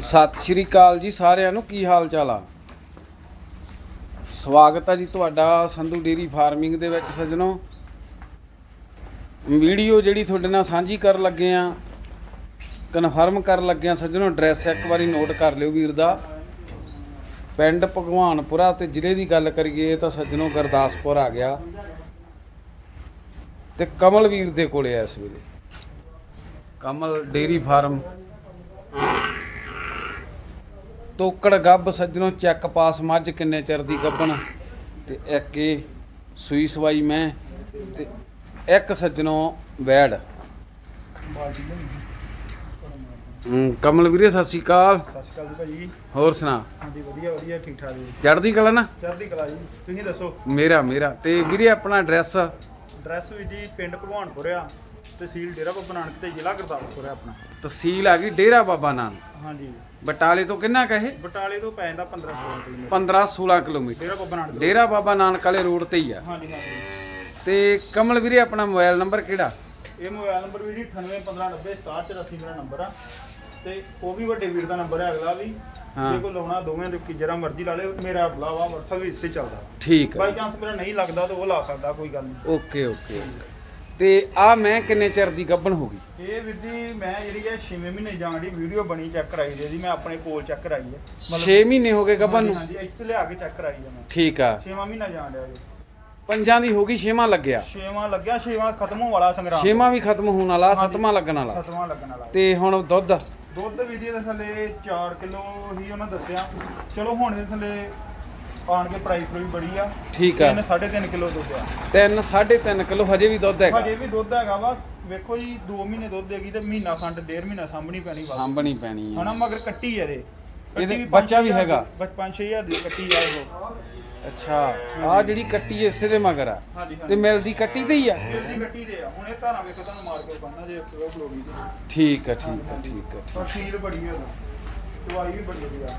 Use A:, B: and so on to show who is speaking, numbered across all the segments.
A: ਸਤਿ ਸ਼੍ਰੀ ਅਕਾਲ ਜੀ ਸਾਰਿਆਂ ਨੂੰ, ਕੀ ਹਾਲ ਚਾਲ ਆ? ਸਵਾਗਤ ਹੈ ਜੀ ਤੁਹਾਡਾ ਸੰਧੂ ਡੇਰੀ ਫਾਰਮਿੰਗ ਦੇ ਵਿੱਚ ਸੱਜਣੋ। ਵੀਡੀਓ ਜਿਹੜੀ ਤੁਹਾਡੇ ਨਾਲ ਸਾਂਝੀ ਕਰਨ ਲੱਗੇ ਆ, ਕਨਫਰਮ ਕਰਨ ਲੱਗੇ ਆ ਸੱਜਣੋ, ਐਡਰੈਸ ਇੱਕ ਵਾਰੀ ਨੋਟ ਕਰ ਲਿਓ ਵੀਰ ਦਾ। ਪਿੰਡ ਭਗਵਾਨਪੁਰਾ ਤੇ ਜ਼ਿਲ੍ਹੇ ਦੀ ਗੱਲ ਕਰੀਏ ਤਾਂ ਸੱਜਣੋ ਗੁਰਦਾਸਪੁਰ ਆ ਗਿਆ। ਤੇ ਕਮਲ ਵੀਰ ਦੇ ਕੋਲੇ ਆ ਇਸ ਵੇਲੇ। Kamal dairy farm. ਤੋਕੜ ਗੱਬ ਸੱਜਣੋ ਚੈੱਕ ਪਾਸ ਮੱਝ ਕਿੰਨੇ ਚਿਰ ਦੀ ਗੱਬਣ? ਤੇ ਇੱਕ ਇਹ ਸੂਈ ਸਵਾਈ ਮੈਂ ਤੇ ਇੱਕ ਸੱਜਣੋ ਵੈੜ। ਕਮਲ ਵੀਰੇ ਸਤਿ ਸ਼੍ਰੀ ਅਕਾਲ।
B: ਸਤਿ ਸ਼੍ਰੀ ਅਕਾਲ ਜੀ ਭਾਜੀ
A: ਹੋਰ ਸੁਣਾ?
B: ਹਾਂਜੀ ਵਧੀਆ ਵਧੀਆ ਠੀਕ ਠਾਕ ਜੀ।
A: ਚੜ੍ਹਦੀ ਕਲਾ ਨਾ?
B: ਚੜ੍ਹਦੀ ਕਲਾ ਜੀ। ਤੁਸੀਂ ਦੱਸੋ?
A: ਮੇਰਾ ਮੇਰਾ। ਤੇ ਵੀਰੇ ਆਪਣਾ ਐਡਰੈਸ
B: ਐਡਰੈਸ ਵੀ ਜੀ ਪਿੰਡ ਭਗਵਾਨਪੁਰ ਆ। ਤਹਿਸੀਲ ਡੇਰਾ ਬਾਬਾ ਨਾਨਕ ਤੇ ਜ਼ਿਲ੍ਹਾ ਗੁਰਦਾਸਪੁਰ ਆ ਆਪਣਾ।
A: ਤਹਿਸੀਲ ਆ ਗਈ ਡੇਰਾ ਬਾਬਾ ਨਾਨਕ?
B: ਹਾਂਜੀ।
A: ਬਟਾਲੇ ਤੋਂ ਕਿੰਨਾ ਕਹੇ
B: ਬਟਾਲੇ ਤੋਂ ਪੈ ਜਾਂਦਾ 15 16 ਕਿਲੋਮੀਟਰ।
A: 15 16 ਕਿਲੋਮੀਟਰ।
B: ਡੇਰਾ ਬਾਬਾ ਨਾਨਕ
A: ਡੇਰਾ ਬਾਬਾ ਨਾਨਕ ਵਾਲੇ ਰੋਡ ਤੇ ਹੀ ਆ।
B: ਹਾਂਜੀ ਹਾਂਜੀ।
A: ਤੇ ਕਮਲ ਵੀਰੇ ਆਪਣਾ ਮੋਬਾਈਲ ਨੰਬਰ ਕਿਹੜਾ?
B: ਇਹ ਮੋਬਾਈਲ ਨੰਬਰ ਵੀ ਜੀ 9815906784 ਮੇਰਾ ਨੰਬਰ ਆ। ਤੇ ਉਹ ਵੀ ਵੱਡੇ ਵੀਰ ਦਾ ਨੰਬਰ ਹੈ ਅਗਲਾ ਵੀ।
A: ਹਾਂ।
B: ਜੇ ਕੋ ਲਾਉਣਾ ਦੋਵੇਂ ਦੇ ਜਿਹੜਾ ਮਰਜ਼ੀ ਲਾ ਲੇ ਮੇਰਾ ਬੁਲਾਵਾ WhatsApp ਵੀ ਇੱਥੇ ਚੱਲਦਾ।
A: ਠੀਕ ਹੈ
B: ਬਾਈ ਚਾਂਸ ਮੇਰਾ ਨਹੀਂ ਲੱਗਦਾ ਤਾਂ ਉਹ ਲਾ ਸਕਦਾ ਕੋਈ ਗੱਲ ਨਹੀਂ।
A: Okay okay. ਤੇ ਆ ਮੈਂ ਕਿੰਨੇ ਚਿਰ ਦੀ ਗੱਬਣ ਹੋ ਗਈ?
B: ਇਹ ਵੀਰ ਜੀ ਮੈਂ ਜਿਹੜੀ ਹੈ 6 ਮਹੀਨੇ ਜਾਣ ਦੀ ਵੀਡੀਓ ਬਣੀ ਚੈੱਕ ਕਰਾਈ ਦੀ ਜੀ ਮੈਂ ਆਪਣੇ ਕੋਲ ਚੈੱਕ ਕਰਾਈ ਹੈ।
A: 6 ਮਹੀਨੇ ਹੋ ਗਏ ਗੱਬਣ ਨੂੰ?
B: ਹਾਂਜੀ ਇੱਥੇ ਲਿਆ ਕੇ ਚੈੱਕ ਕਰਾਈ ਹੈ ਮੈਂ।
A: ਠੀਕ ਆ।
B: 6ਵਾਂ ਮਹੀਨਾ ਜਾਣ ਡਿਆ ਜੀ।
A: ਪੰਜਾਂ ਦੀ ਹੋ ਗਈ ਛੇਵਾਂ ਲੱਗਿਆ?
B: 6ਵਾਂ ਲੱਗਿਆ 6ਵਾਂ ਖਤਮ ਹੋਣ ਵਾਲਾ ਸੰਗਰਾਮ
A: ਛੇਵਾਂ ਵੀ ਖਤਮ ਹੋਣ ਵਾਲਾ ਸੱਤਵਾਂ ਲੱਗਣ ਵਾਲਾ।
B: 7ਵਾਂ ਲੱਗਣ ਵਾਲਾ।
A: ਤੇ ਹੁਣ ਦੁੱਧ?
B: ਦੁੱਧ ਵੀਡੀਓ ਦੇ ਥੱਲੇ 4 ਕਿਲੋ ਹੀ ਉਹਨਾਂ ਦੱਸਿਆ। ਚਲੋ ਹੁਣ ਦੇ ਥੱਲੇ ਆਣ ਕੇ ਪ੍ਰਾਈਸ ਵੀ ਬੜੀ ਆ।
A: ਠੀਕ ਆ।
B: 3 3.5 ਕਿਲੋ ਦੁੱਧ ਆ।
A: 3 3.5 ਕਿਲੋ ਹਜੇ ਵੀ ਦੁੱਧ ਹੈਗਾ।
B: ਹਜੇ ਵੀ ਦੁੱਧ ਹੈਗਾ ਵਾ। ਵੇਖੋ ਜੀ 2 ਮਹੀਨੇ ਦੁੱਧ ਦੇਗੀ ਤੇ ਮਹੀਨਾ ਖੰਡ ਡੇਢ ਮਹੀਨਾ ਸਾਂਭਣੀ ਪੈਣੀ ਵਾ
A: ਸਾਂਭਣੀ ਪੈਣੀ ਹੈ
B: ਹਣਾ ਮਗਰ ਕੱਟੀ ਆ ਇਹਦੇ
A: ਇਹਦੇ ਬੱਚਾ ਵੀ ਹੈਗਾ?
B: ਬਚ 5-6000 ਦੀ ਕੱਟੀ ਆ ਉਹ
A: ਅੱਛਾ ਆ ਜਿਹੜੀ ਕੱਟੀ ਇਸੇ ਦੇ ਮਗਰ ਆ। ਤੇ ਮਿਲਦੀ ਕੱਟੀ ਤੇ ਹੀ ਆ?
B: ਇਹਦੀ ਕੱਟੀ ਦੇ ਆ। ਹੁਣ ਇਹ ਧਾਰਾਂ ਵੇਖੋ ਤੁਹਾਨੂੰ ਮਾਰ ਕੇ ਬੰਨਾ ਜੇ ਫਲੋ ਫਲੋਗੀ ਦੀ
A: ਠੀਕ ਆ ਠੀਕ ਆ ਠੀਕ ਆ
B: ਪਰ ਫੀਲ ਬੜੀ ਹੈ ਦਵਾਈ ਵੀ ਬੜੀ
A: ਠੀਕ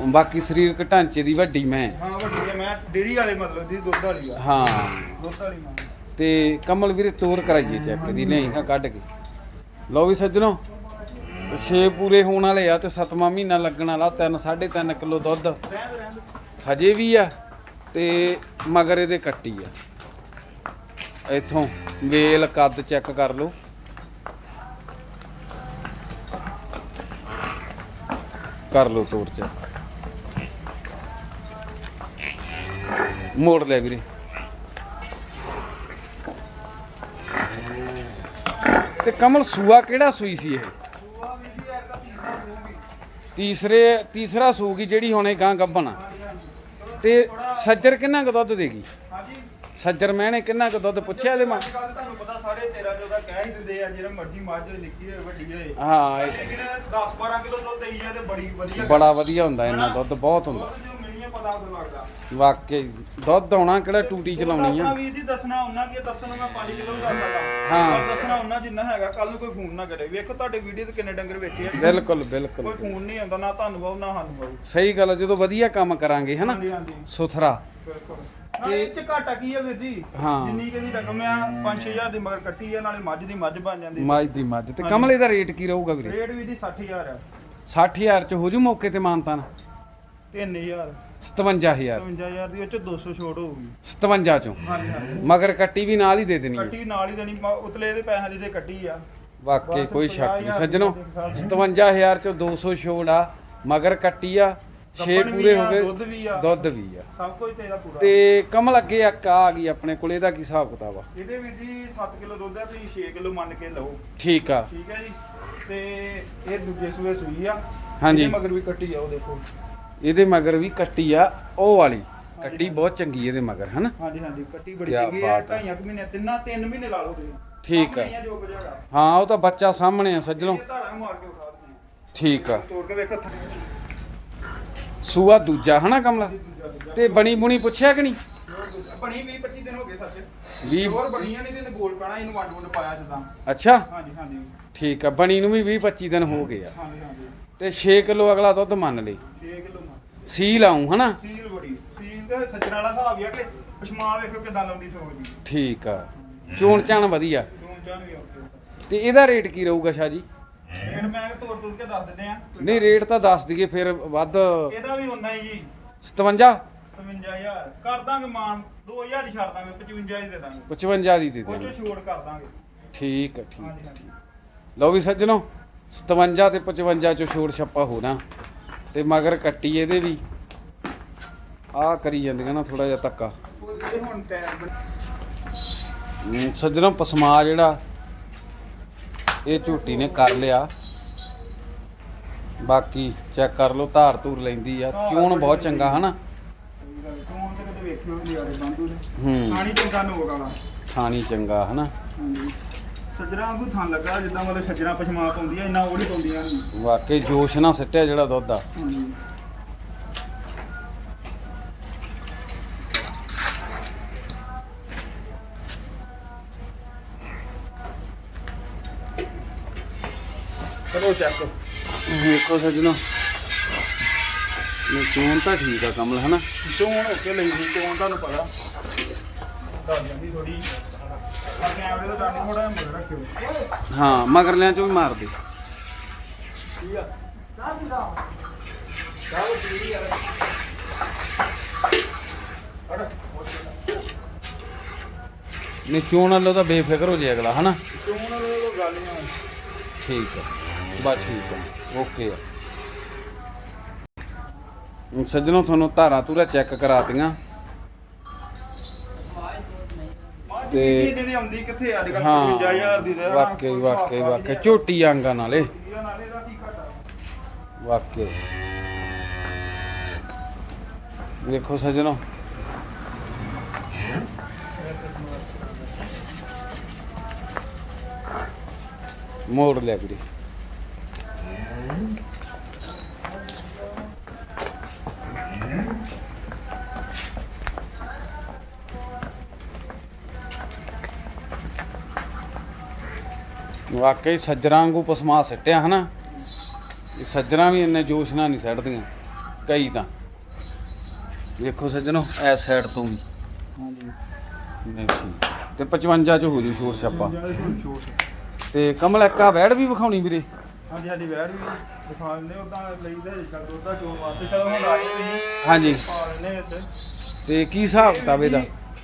A: ਬਾਕੀ ਸਰੀਰਕ ਢਾਂਚੇ ਦੀ ਵੱਡੀ ਮੈਂ।
B: ਹਾਂ ਵੱਡੀ ਹੈ ਮੈਂ ਡੇਰੀ ਵਾਲੇ ਮਤਲਬ ਦੀ ਦੁੱਧ ਵਾਲੀ ਆ।
A: ਹਾਂ।
B: ਦੁੱਧ ਵਾਲੀ ਮਾਂ
A: ਤੇ ਕਮਲ ਵੀਰੇ ਤੋਰ ਕਰਾਈਏ ਚੈੱਕ ਦੀ ਨਹੀਂ ਹਾਂ ਕੱਢ ਕੇ। ਲਓ ਵੀ ਸੱਜਣੋ 6 ਪੂਰੇ ਹੋਣ ਵਾਲੇ ਆ ਤੇ 7ਵਾਂ ਮਹੀਨਾ ਲੱਗਣ ਵਾਲਾ 3 3.5 ਕਿਲੋ ਦੁੱਧ। ਹਜੇ ਵੀ ਆ ਤੇ ਮਗਰ ਇਹਦੇ ਕੱਟੀ ਆ। ਇੱਥੋਂ ਵੇਲ ਕੱਦ ਚੈੱਕ ਕਰ ਲਓ। ਕਰ ਲਓ ਤੋਰ ਚੈੱਕ। ਮੋੜ ਲੈ ਵੀਰੇ। ਤੇ ਕਮਲ ਸੂਆ ਕਿਹੜਾ ਸੂਈ ਸੀ ਇਹ? ਤੀਸਰੇ ਤੀਸਰਾ ਸੂਗੀ ਜਿਹੜੀ ਹੁਣੇ ਗਾਂ ਗੱਬਣ ਆ। ਤੇ ਸੱਜਰ ਕਿੰਨਾ ਕੁ ਦੁੱਧ ਦੇਗੀ? ਸੱਜਰ ਮੈਨੇ ਕਿੰਨਾ ਕੁ ਦੁੱਧ ਪੁੱਛਿਆ ਇਹਦੇ ਮਾਂ
B: ਤੁਹਾਨੂੰ ਪਤਾ ਸਾਰੇ 13 14 ਕਹਿ ਹੀ ਦਿੰਦੇ ਆ ਜਿਹੜਾ ਮਰਜ਼ੀ ਮੱਝ ਹੋਏ ਨਿੱਕੀ ਹੋਏ ਵੱਡੀ ਹੋਏ।
A: ਹਾਂ
B: ਲੇਕਿਨ 10 12 ਕਿਲੋ ਦੁੱਧ ਦੇਈ ਤੇ ਬੜੀ ਵਧੀਆ
A: ਬੜਾ ਵਧੀਆ ਹੁੰਦਾ ਇਹਨਾਂ ਦੁੱਧ ਬਹੁਤ ਹੁੰਦਾ।
B: ਲੱਗਦਾ
A: ਵਾਕਈ ਦੁੱਧ ਆਉਣਾ ਕਿਹੜਾ ਟੂਟੀ ਚਲਾਉਣੀ ਆ?
B: ਵੀਰ ਜੀ ਦੱਸਣਾ ਉਹਨਾਂ ਕੀ ਦੱਸਣ ਨੂੰ ਮੈਂ 5 ਕਿਲੋ ਵੀ ਦੱਸ ਸਕਦਾ।
A: ਹਾਂ।
B: ਪਰ ਦੱਸਣਾ ਉਹਨਾਂ ਜਿੰਨਾ ਹੈਗਾ ਕੱਲ ਨੂੰ ਕੋਈ ਫੋਨ ਨਾ ਕਰੇ। ਵੇਖੋ ਤੁਹਾਡੇ ਵੀਡੀਓ ਤੇ ਕਿੰਨੇ ਡੰਗਰ ਵੇਖੇ ਆ।
A: ਬਿਲਕੁਲ
B: ਕੋਈ
A: ਬਿਲਕੁਲ
B: ਫੋਨ ਨਹੀਂ ਆਉਂਦਾ ਨਾ ਤੁਹਾਨੂੰ ਬਹੁ ਨਾ ਸਾਨੂੰ ਬਹੁ
A: ਸਹੀ ਗੱਲ ਆ, ਜਦੋਂ ਵਧੀਆ ਕੰਮ ਕਰਾਂਗੇ ਹਨਾ?
B: ਹਾਂਜੀ ਹਾਂਜੀ।
A: ਸੁਥਰਾ।
B: ਬਿਲਕੁਲ। ਇਹ ਚ ਘਾਟਾ ਕੀ ਹੈ ਵੀਰ ਜੀ?
A: ਹਾਂ।
B: ਜਿੰਨੀ ਕਿ ਦੀ ਰਕਮ ਆ 5-6000 ਦੀ ਮਗਰ ਕੱਟੀ ਆ ਨਾਲੇ ਮੱਝ ਦੀ ਮੱਝ ਬਣ ਜਾਂਦੀ
A: ਮੱਝ ਦੀ ਮੱਝ। ਤੇ ਕਮਲੇ ਦਾ ਰੇਟ ਕੀ ਰਹੂਗਾ ਵੀਰੇ?
B: ਰੇਟ ਵੀ ਦੀ 60000 ਆ।
A: 60000 ਚ ਹੋ ਜੂ ਮੌਕੇ ਤੇ ਮਾਨਤਾਨ?
B: 3000
A: 57000
B: 55000 ਦੀ ਉਹ ਚ 200 ਛੋਟ ਹੋਊਗੀ।
A: 57 ਚੋਂ?
B: ਹਾਂਜੀ ਹਾਂਜੀ।
A: ਮਗਰ ਕੱਟੀ ਵੀ ਨਾਲ ਹੀ ਦੇ ਦੇਣੀ ਹੈ।
B: ਕੱਟੀ ਨਾਲ ਹੀ ਦੇਣੀ ਮ- ਉਤਲੇ ਦੇ ਪੈਸਿਆਂ ਦੀ ਤੇ ਕੱਟੀ ਆ।
A: ਵਾਕਈ
B: ਬਸ
A: ਕੋਈ ਸ਼ੱਕ ਨਹੀਂ।
B: 50,000
A: ਸੱਜਣੋ
B: ਦੀ
A: 57000 ਚੋਂ 200 ਛੋੜ ਆ ਮਗਰ ਕੱਟੀ ਆ 6
B: ਗੱਭਣ ਵੀ
A: ਪੂਰੇ
B: ਆ,
A: ਹੋ ਗਏ
B: ਦੁੱਧ ਵੀ ਆ।
A: ਦੁੱਧ ਵੀ ਆ।
B: ਸਭ ਕੁਝ ਤੇਰਾ ਪੂਰਾ।
A: ਤੇ ਕਮਲ ਅੱਗੇ ਇੱਕ ਆ ਗਈ ਆਪਣੇ ਕੋਲ ਇਹਦਾ ਕੀ ਹਿਸਾਬ ਕਿਤਾਬ ਆ?
B: ਇਹਦੇ ਵਿੱਚ ਜੀ 7 ਕਿਲੋ ਦੁੱਧ ਹੈ ਤੁਸੀਂ 6 ਕਿਲੋ ਮੰਨ ਕੇ ਲਓ।
A: ਠੀਕ ਆ।
B: ਠੀਕ ਹੈ ਜੀ। ਤੇ ਇਹ ਦੂਜੇ ਸੂਏ ਸੂਈ ਆ।
A: ਹਾਂਜੀ।
B: ਇਹਦੇ ਮਗਰ ਵੀ ਕੱਟੀ ਆ ਉਹ ਦੇਖੋ।
A: ਇਹਦੇ ਮਗਰ ਵੀ ਕੱਟੀ ਆ ਉਹ ਵਾਲੀ। ਕੱਟੀ ਬਹੁਤ ਚੰਗੀ ਇਹਦੇ ਮਗਰ ਹਨਾ?
B: ਹਾਂਜੀ ਹਾਂਜੀ ਕੱਟੀ ਬੜੀ
A: ਕਿਆ
B: ਚੰਗੀ ਹੈ
A: ਬਾਤ ਹੈ।
B: ਢਾਈਆਂ ਕੁ ਮਹੀਨੇ ਤਿੰਨਾਂ ਤਿੰਨ ਮਹੀਨੇ ਲਾ ਲਓ ਤੁਸੀਂ।
A: ਠੀਕ ਆ।
B: ਸਾਹਮਣੇ ਹੀ ਜੋ ਕੁਝ ਹੈਗਾ
A: ਹਾਂ ਉਹ ਤਾਂ ਬੱਚਾ ਸਾਹਮਣੇ ਆ ਸੱਜਣੋ।
B: ਇਹ ਧਾਰਾਂ ਮਾਰ ਕੇ ਵਿਖਾ ਦਿੰਦੇ ਆ।
A: ਠੀਕ ਆ।
B: ਤੋੜ ਕੇ ਵੇਖ
A: ਸੂਆ ਦੂਜਾ ਹਨਾ ਕਮਲਾ? ਤੇ ਬਣੀ ਬੁਣੀ ਪੁੱਛਿਆ ਕਿ ਨਹੀਂ?
B: ਬਣੀ 20 25 ਦਿਨ ਹੋ ਗਏ ਸੱਚ।
A: ਵੀਹ-
B: ਹੋਰ ਬਣੀਆਂ ਨਹੀਂ ਤੇ ਗੋਲ ਪੈਣਾ ਇਹਨੂੰ ਵੰਡ ਵੰਡ ਪਾਇਆ ਜਦਾਂ
A: ਅੱਛਾ।
B: ਹਾਂਜੀ ਹਾਂਜੀ।
A: ਠੀਕ ਆ ਬਣੀ ਨੂੰ ਵੀ 20 25 ਦਿਨ ਹੋ ਗਏ ਆ।
B: ਹਾਂਜੀ ਹਾਂਜੀ।
A: ਤੇ 6 ਕਿਲੋ ਅਗਲਾ ਦੁੱਧ ਮੰਨ ਲਈ
B: 6 ਕਿਲੋ ਮਾਰ
A: ਸੀ ਲਾਉਂ ਹਨਾ?
B: ਸੀਲ ਬੜੀ। ਸੀਲ ਤੇ ਸੱਜਣ ਵਾਲਾ ਹਿਸਾਬ ਹੀ ਆ ਕਿ ਪਸ਼ਮਾ ਵੇਖੋ ਕਿਦਾਂ ਲਾਉਂਦੀ ਠੋਕ ਦੀ।
A: ਠੀਕ ਆ। ਚੋਣ ਚਾਣ ਵਧੀਆ।
B: ਤੂੰ ਚਾਹ ਵੀ ਓਕੇ
A: ਤੇ ਇਹਦਾ ਰੇਟ ਕੀ ਰਹੂਗਾ ਸ਼ਾਹ ਜੀ?
B: ਰੇਟ ਮੈਂ ਤੋੜ ਤੋੜ ਕੇ ਦੱਸ ਦਿੰਦੇ ਆ।
A: ਨਹੀਂ ਰੇਟ ਤਾਂ ਦੱਸ ਦਈਏ ਫਿਰ ਵੱਧ
B: ਇਹਦਾ ਵੀ ਉਨਾ ਹੀ ਜੀ।
A: 57
B: 57000 ਕਰ ਦਾਂਗੇ ਮਾਨ 2000 ਹੀ ਛੱਡ ਦਾਂਗੇ 55 ਹੀ ਦੇ ਦਾਂਗੇ।
A: 55 ਦੀ ਦੇ
B: ਉਹ
A: ਦਿਆਂਗੇ
B: ਚੋਂ ਛੋੜ ਕਰ ਦਾਂਗੇ।
A: ਠੀਕ ਹੈ ਠੀਕ
B: ਹਾਂਜੀ
A: ਲਓ ਵੀ ਸੱਜਣੋ 57 ਤੇ 55 ਚੋਂ ਛੋੜ ਛੱਪਾ ਹੋਣਾ ਤੇ ਮਗਰ ਕੱਟੀ ਇਹਦੇ ਵੀ। ਆ ਕਰੀ ਜਾਂਦੀਆਂ ਨਾ ਥੋੜਾ ਜਿਹਾ ਧੱਕਾ। ਸੱਜਣੋ ਪਸਮਾ ਜਿਹੜਾ ਇਹ ਝੂਟੀ ਨੇ ਕਰ ਲਿਆ। ਬਾਕੀ ਚੈੱਕ ਕਰ ਲਓ ਧਾਰ ਧੂਰ ਲੈਂਦੀ ਆ। ਚੂਣ ਬਹੁਤ ਚੰਗਾ ਹਨਾ? ਹੂੰ। ਥਾਣੀ ਚੰਗਾ ਹਨਾ?
B: ਹਾਂਜੀ ਸੱਜਣਾ ਵਾਂਗੂ ਥਾਂ ਲੱਗਾ ਜਿੱਦਾਂ ਮਤਲਬ ਸੱਜਣਾ ਪਛਮਾ ਪਾਉਂਦੀਆਂ ਇੰਨਾ ਉਹ ਨਹੀਂ ਪਾਉਂਦੀਆਂ। ਨੇ
A: ਵਾਕਈ ਜੋਸ਼ ਨਾ ਸਿੱਟਿਆ ਜਿਹੜਾ ਦੁੱਧ ਆ।
B: ਹਾਂਜੀ। ਚਲੋ ਚੱਕ।
A: ਵੇਖੋ ਸੱਜਣੋ। ਇਹ ਚੂਣ ਤਾਂ ਠੀਕ ਆ ਕਮਲ ਹਨਾ?
B: ਚੋਣ ਹੋ ਕੇ ਲਈ ਸੀ ਚੋਣ ਤੁਹਾਨੂੰ ਪਤਾ। ਜਾਂਦੀ ਥੋੜੀ ਕੈਮਰੇ ਤੋਂ ਜਾਣੀ ਥੋੜਾ ਜਿਹਾ ਰੱਖਿਓ
A: ਹਾਂ ਮਗਰਲਿਆਂ ਚੋਂ ਵੀ ਮਾਰ ਦੇ।
B: ਠੀਕ ਆ ਚਾਹ ਵੀ ਚਾਹ ਵੀ ਯਾਰ ਅੜ
A: ਨਹੀਂ, ਚੂਣ ਵਾਲੋ ਤਾਂ ਬੇਫਿਕਰ ਹੋ ਜੇ ਅਗਲਾ, ਹਨਾ?
B: ਚੋਣ ਵਾਲੇ ਤੋਂ ਗੱਲ ਨਹੀਂ
A: ਠੀਕ ਹੈ ਬਸ ਠੀਕ ਹੈ ਓਕੇ ਆ। ਸੱਜਣੋ, ਤੁਹਾਨੂੰ ਧਾਰਾ ਧੂਰਾ ਚੈੱਕ ਕਰਾਤੀਆਂ।
B: ਤੇ
A: ਤੇ-
B: ਇਹਦੇ ਦੀ ਆਉਂਦੀ ਕਿੱਥੇ ਆ? ਅੱਜ ਕੱਲ
A: ਹਾਂ
B: 55000 ਦੀ ਦੇ
A: ਵਾਕਈ ਵਾਕਈ ਵਾਕਈ। ਝੋਟੀ ਆਂਗਾ ਨਾਲੇ ਵਾਕਈ। ਵੇਖੋ ਸੱਜਣੋ। ਮੋੜ ਲੈ ਵੀਰੇ। ਵਾਕਈ ਸੱਜਰਾਂ ਵਾਂਗੂ ਪਸਮਾ ਸਿੱਟਿਆ ਹਨਾ। ਇਹ ਸੱਜਣਾ ਵੀ ਇੰਨੇ ਜੋਸ਼ ਨਾਲ ਨਹੀਂ ਸੱਟਦੀਆਂ ਕਈ ਤਾਂ। ਵੇਖੋ ਸੱਜਣੋ ਐ ਸਾਈਡ ਤੋਂ ਵੀ।
B: ਹਾਂਜੀ
A: ਤੇ 55 ਚ ਹੋ ਜੂ ਛੋਟ ਛਾਪਾ ਤੇ ਕਮਲ ਇੱਕਾ ਬੈੜ ਵੀ ਵਿਖਾਉਣੀ ਵੀਰੇ।
B: ਹਾਂਜੀ ਸਾਡੀ ਵੈੜ ਵੀ ਦਿਖਾ ਦਿੰਦੇ ਉਦਾਂ ਲਈਦਾ ਚੱਲ ਦੁੱਧਾ ਚੋਣ ਵਾਸਤੇ। ਚਲੋ ਹੁਣ ਆਏ ਤੁਸੀਂ
A: ਹਾਂਜੀ। ਤੇ ਕੀ ਹਿਸਾਬ ਕਿਤਾਬ ਇਹਦਾ?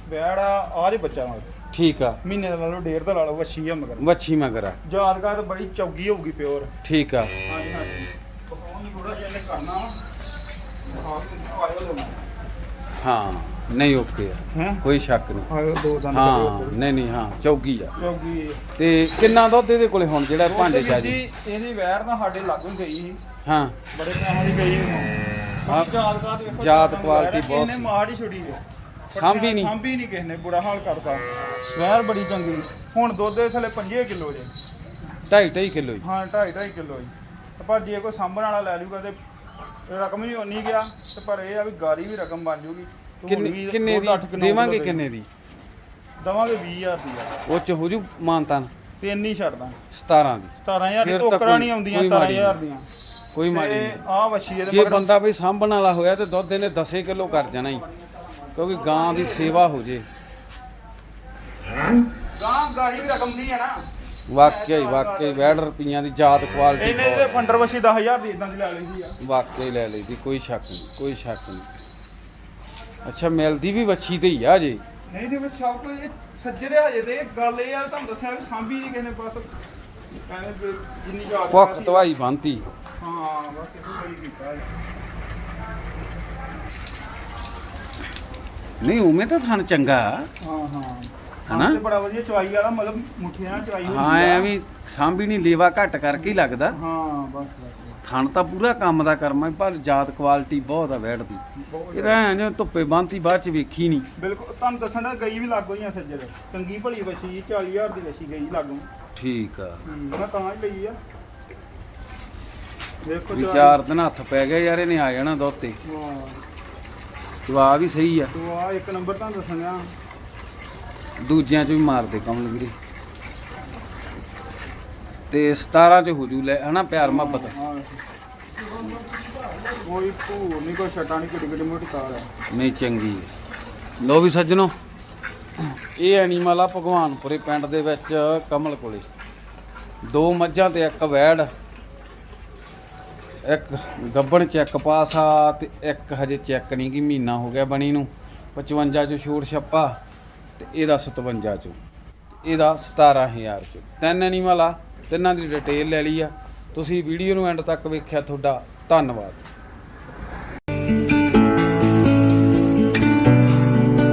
B: ਵੈੜ ਆ ਆ ਜੇ ਬੱਚਾ ਮਗਰ
A: ਠੀਕ ਆ।
B: ਮਹੀਨੇ ਦਾ ਲਾ ਲਓ ਡੇਢ ਦਾ ਲਾ ਲਓ ਵੱਛੀ ਆ ਮਗਰ।
A: ਵੱਛੀ ਮਗਰ ਆ।
B: ਯਾਦਗਾਰ ਤਾਂ ਬੜੀ ਚੌਗੀ ਹੋਊਗੀ ਪਿਓਰ।
A: ਠੀਕ ਆ।
B: ਹਾਂਜੀ ਹਾਂਜੀ। ਪਕਾਉਣ ਥੋੜਾ ਜਿਹਾ ਇਹਨੇ ਕਰਨਾ ਵਾ। ਆਹ ਆਇਓ ਦੋ
A: ਹਾਂ ਨਹੀਂ ਓਕੇ ਆ।
B: ਹੈ?
A: ਕੋਈ ਸ਼ੱਕ ਨਹੀਂ।
B: ਆਇਓ ਦੋ ਦੰਦ
A: ਹਾਂ ਨਹੀਂ ਨਹੀਂ ਹਾਂ ਚੌਗੀ ਆ।
B: ਚੌਗੀ
A: ਤੇ ਕਿੰਨਾ ਦੁੱਧ ਇਹਦੇ ਕੋਲੇ ਹੁਣ ਜਿਹੜਾ ਭਾਂਡੇ ਚ ਆ ਜੀ
B: ਜੀ ਇਹਦੀ ਵੈੜ ਤਾਂ ਸਾਡੇ ਲਾਗੋਂ ਗਈ ਸੀ।
A: ਹਾਂ।
B: ਬੜੇ ਪੈਸਿਆਂ ਦੀ ਗਈ
A: ਹਾਂ।
B: ਹਾਂ। ਯਾਦਗਾਰ ਵੈੜ ਆ,
A: ਬਹੁਤ
B: ਇਹਨੇ
A: ਸੀ।
B: ਮਾੜੀ ਛੁੜੀ ਹੈ
A: ਸਾਂਭੀ ਨਹੀਂ।
B: ਸਾਂਭੀ ਨਹੀਂ ਕਿਸੇ ਨੇ ਬੁਰਾ ਹਾਲ ਕਰਤਾ। ਵੈੜ ਬੜੀ ਚੰਗੀ। ਹੁਣ ਦੁੱਧ ਦੇ ਥੱਲੇ 5 ਕਿਲੋ ਜੇ।
A: 2.5 2.5 ਕਿਲੋ ਜੀ।
B: ਹਾਂ 2.5 2.5 ਕਿਲੋ ਜੀ। ਤੇ ਪਰ ਜੇ ਕੋਈ ਸਾਂਭਣ ਵਾਲਾ ਲੈ ਲੂਗਾ ਤੇ ਰਕਮ ਵੀ ਉਨੀ ਗਿਆ ਤੇ ਪਰ ਇਹ ਆ ਵੀ ਗਾਰੀ ਵੀ ਰਕਮ ਬਣ ਜੂਗੀ।
A: ਕਿੰਨੇ
B: ਵੀ
A: ਕਿੰਨੇ ਦੀ? ਦੇਵਾਂਗੇ ਕਿੰਨੇ ਦੀ?
B: ਦਵਾਂਗੇ 20000 ਦੀ
A: ਉਹ ਚ ਹੋ ਜੂ ਮਾਨਤਾਨ?
B: ਤੇ ਇੰਨੀ ਛੱਡਦਾ
A: 17 ਦੀ।
B: 17000 ਦੀ ਟੋਕਰਾਂ ਨਹੀਂ ਆਉਂਦੀਆਂ
A: ਕੋਈ ਮਾੜੀ
B: 17000 ਦੀਆਂ।
A: ਕੋਈ
B: ਤੇ
A: ਨਹੀਂ।
B: ਆ ਵਛੀ ਇਹਦੇ
A: ਜੇ ਬੰਦਾ ਬਈ ਸਾਂਭਣ ਵਾਲਾ ਹੋਇਆ ਤੇ ਦੁੱਧ ਇਹਨੇ 10 ਕਿਲੋ ਕਰ ਜਾਣਾ ਹੀ ਕਿਉਂਕਿ ਗਾਂ ਦੀ ਸੇਵਾ ਹੋ ਜੇ।
B: ਗਾਂ ਗਾੜੀ ਵੀ ਰਕਮ ਦੀ ਹੈ ਨਾ।
A: ਵਾਕਿਆ ਹੀ ਵਾਕਿਆ ਹੀ ਵੈੜ ਰੁਪਈਆਂ ਦੀ ਜਾਤ ਕੁਆਲਿਟੀ
B: ਇਹਨੇ ਦੇ ਫੰਡਰ ਵਛੀ 10000 ਦੀ ਇਦਾਂ ਦੀ ਲੈ ਲਈ ਸੀ ਆ।
A: ਵਾਕਿਆ ਹੀ ਲੈ ਲਈ ਦੀ ਕੋਈ ਸ਼ੱਕ ਨਹੀਂ ਕੋਈ ਸ਼ੱਕ ਨਹੀਂ। ਅੱਛਾ ਮਿਲਦੀ ਵੀ ਵੱਛੀ ਤੇ ਹੀ ਆ ਜੇ
B: ਨਹੀਂ ਦੇ ਵਿੱਚ ਸਭ ਕੁਝ ਸੱਜਰੇ ਹਜੇ ਤੇ। ਗੱਲ ਇਹ ਆ ਤੁਹਾਨੂੰ ਦੱਸਿਆ ਵੀ ਸਾਂਭੀ ਨਹੀਂ ਕਿਸੇ ਨੇ ਬਸ। ਕਹਿੰਦੇ ਵੀ ਜਿੰਨੀ ਜਾਤ
A: ਭੁੱਖ ਤਵਾਈ ਬੰਤੀ
B: ਹਾਂ ਬਸ ਇਹ ਬੜੀ ਕੀਤਾ ਹੈ
A: ਨਹੀਂ ਉਵੇਂ ਤਾਂ ਥਣ ਚੰਗਾ।
B: ਹਾਂ ਹਾਂ।
A: ਹਨਾ?
B: ਤੇ ਬੜਾ ਵਧੀਆ ਚਵਾਈ ਵਾਲਾ ਮਤਲਬ ਮੁੱਠੀਆਂ ਨਾਲ ਚਵਾਈ ਹੋਈ
A: ਹਾਂ ਐਵੇਂ ਸਾਂਭੀ ਨਹੀਂ ਲੇਵਾ ਘੱਟ ਕਰਕੇ ਹੀ ਲੱਗਦਾ।
B: ਹਾਂ ਬਸ
A: ਥਣ ਤਾਂ ਪੂਰਾ ਕੰਮ ਦਾ ਕਰਮਾ ਪਰ ਜਾਤ ਕੁਆਲਿਟੀ ਬਹੁਤ ਆ ਵੈੜ ਦੀ। ਇਹਦਾ ਐਂ ਧੁੱਪੇ ਬੰਤੀ ਬਾਅਦ ਚ ਵੇਖੀ ਨਹੀਂ।
B: ਬਿਲਕੁਲ ਤੁਹਾਨੂੰ ਦੱਸਣ ਗਈ ਵੀ ਲੱਗ ਗਈਆਂ ਸੱਜਰੇ ਚੰਗੀ ਭਲੀ ਵਛੀ 40000 ਦੀ ਵਛੀ ਗਈ ਲੱਗੂ।
A: ਠੀਕ ਆ।
B: ਮੈਂ ਤਾਂ ਹੀ ਲਈ ਆ। ਦੇਖੋ
A: ਵੀ ਚਾਰ ਦਿਨ ਹੱਥ ਪੈ ਗਏ ਯਾਰ ਇਹਨੇ ਆ ਜਾਣਾ ਦੁੱਧ ਤੇ।
B: ਵਾਹ
A: ਜਵਾਬ ਵੀ ਸਹੀ ਆ।
B: ਤੂੰ ਆ ਇੱਕ ਨੰਬਰ ਤੁਹਾਨੂੰ ਦੱਸਣਾ
A: ਦੂਜਿਆਂ ਚ ਵੀ ਮਾਰਦੇ ਕਮਲ ਵੀਰੇ ਤੇ 17 ਚ ਹੋ ਜੂ ਲੈ ਹਨਾ ਪਿਆਰ ਮੁਹੱਬਤ?
B: ਹਾਂ ਕੋਈ ਭੂ ਨਹੀਂ ਕੋਈ ਛਟਾ ਨਹੀਂ ਕਿੱਡੀ ਕਿੱਡੀ ਮੋਟੀ ਤਾਰ ਹੈ
A: ਨਹੀਂ ਚੰਗੀ ਹੈ ਲੋ ਵੀ ਸੱਜਣੋ ਇਹ ਐਨੀਮਲ ਆ ਭਗਵਾਨਪੁਰੇ ਪਿੰਡ ਦੇ ਵਿੱਚ ਕਮਲ ਕੋਲੇ ਦੋ ਮੱਝਾਂ ਤੇ ਇੱਕ ਵੈੜ। ਇੱਕ ਗੱਬਣ ਚੈੱਕ ਪਾਸ ਆ ਤੇ ਇੱਕ ਹਜੇ ਚੈੱਕ ਨਹੀਂ ਕਿ ਮਹੀਨਾ ਹੋ ਗਿਆ ਬਣੀ ਨੂੰ। 55 ਚ ਛੋਟ ਛੱਪਾ ਤੇ ਇਹਦਾ 57 ਚ। ਇਹਦਾ 17000 ਚ। ਤਿੰਨ ਐਨੀਮਲ ਆ, ਤਿੰਨਾਂ ਦੀ ਡਿਟੇਲ ਲੈ ਲਈ ਆ। ਤੁਸੀਂ ਵੀਡੀਓ ਨੂੰ ਐਂਡ ਤੱਕ ਵੇਖਿਆ ਤੁਹਾਡਾ ਧੰਨਵਾਦ।